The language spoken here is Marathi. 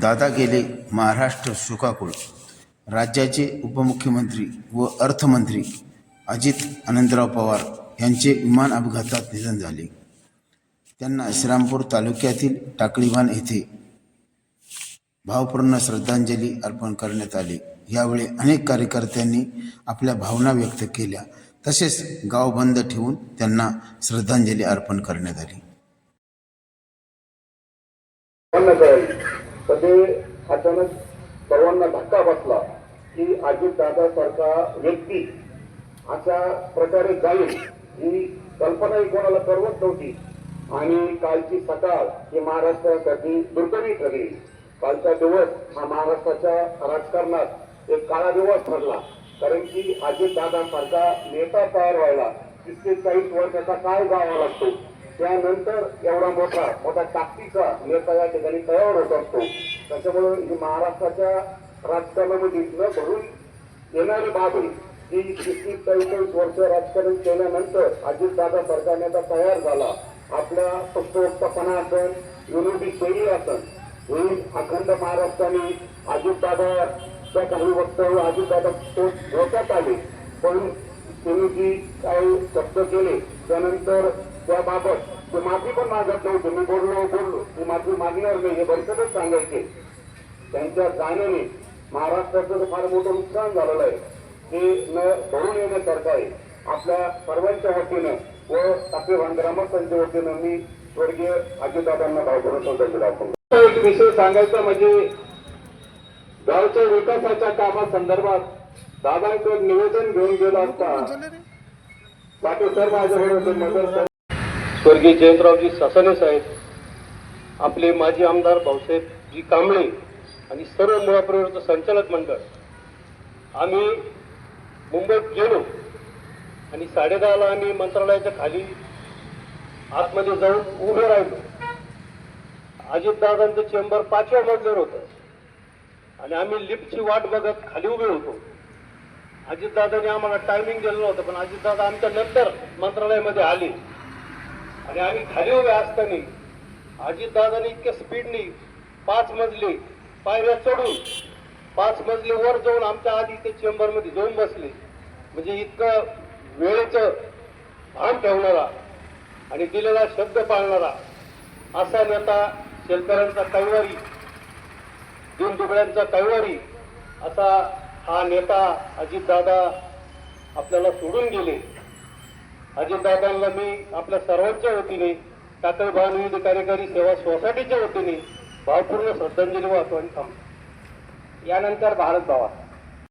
दादा गेले महाराष्ट्र शोकाकुळ राज्याचे उपमुख्यमंत्री व अर्थमंत्री अजित आनंदराव पवार यांचे विमान अपघातात निधन झाले. त्यांना श्रीरामपूर तालुक्यातील टाकळीवान येथे भावपूर्ण श्रद्धांजली अर्पण करण्यात आली. यावेळी अनेक कार्यकर्त्यांनी आपल्या भावना व्यक्त केल्या. तसेच गाव बंद ठेवून त्यांना श्रद्धांजली अर्पण करण्यात आली. सर्वांना तर ते अचानक सर्वांना धक्का बसला की अजितदादा सारखा व्यक्ती अशा प्रकारे जाईल ही कल्पनाही कोणाला करवत नव्हती. आणि कालची सकाळ ही महाराष्ट्रासाठी दुर्गमी ठरली. कालचा दिवस हा महाराष्ट्राच्या राजकारणात एक काळा दिवस ठरला. कारण की अजितदादा सारखा नेता तयार व्हायला तिथे चाळीस वर्षाचा काय जावा लागतो. त्यानंतर एवढा मोठा मोठा ताकदीचा नेता या ठिकाणी तयार होत असतो. त्याच्यामुळे ही महाराष्ट्राच्या राजकारणामध्ये न भरून येणारी बाब ही किती चौतीस वर्ष राजकारण केल्यानंतर अजितदादा सरकारने आता तयार झाला. आपल्या पक्षवक्तपणा असेल विनोदी शैली असेल ही अखंड महाराष्ट्राने अजितदादाच्या काही वक्तव्य अजितदादा तो धोक्यात आले. पण त्यांनी जी काही शब्द केले त्यानंतर त्याबाबत ते माफी पण मागत नव्हते मी बोललो बोललो. ती माफी मागणार नाही हे भरकतच सांगायचे. त्यांच्या जाण्याने महाराष्ट्राचं तर फार मोठं नुकसान झालेलं आहे. ते न भरून येण्यासारखं आहे. आपल्या सर्वांच्या वतीनं व टाकेवान ग्रामस्थांच्या वतीनं मी स्वर्गीय अजितदादांना भावपूर्ण दाखवतो एक विषय सांगायचा म्हणजे गावच्या विकासाच्या कामासंदर्भात दादांकडे निवेदन घेऊन गेलो असता बाकी सर माझ्याबरोबर स्वर्गीय जयंतरावजी ससाने साहेब आपले माजी आमदार भाऊसाहेबजी कांबळे आणि सर्व मुळापर्यंत संचालक मंडळ आम्ही मुंबईत गेलो आणि साडेदहाला आम्ही मंत्रालयाच्या खाली आतमध्ये जाऊन उभे राहिलो. अजितदादांचं चेंबर पाचव्या मजल्यावर होतं आणि आम्ही लिफ्टची वाट बघत खाली उभे होतो. अजितदादांनी आम्हाला टायमिंग दिलं नव्हतं पण अजितदादा आमच्या नंतर मंत्रालयामध्ये आले. आणि आम्ही खाली उभे असताना अजितदादांनी इतक्या स्पीडनी पाच मजले पायऱ्या चढून पाच मजले वर जाऊन आमच्या आधी ते चेंबरमध्ये जाऊन बसले. म्हणजे इतकं वेळेचं भान ठेवणारा आणि दिलेला शब्द पाळणारा असा नेता शेतकऱ्यांचा कैवारी दिनदुबळ्यांचा कैवारी असा हा नेता अजितदादा आपल्याला सोडून गेले. अजितदादांना मी आपल्या सर्वांच्या वतीने टाकळ भवन विविध कार्यकारी सेवा सोसायटीच्या वतीने भावपूर्ण श्रद्धांजली वाहतो आणि थांबतो. यानंतर भारत भावा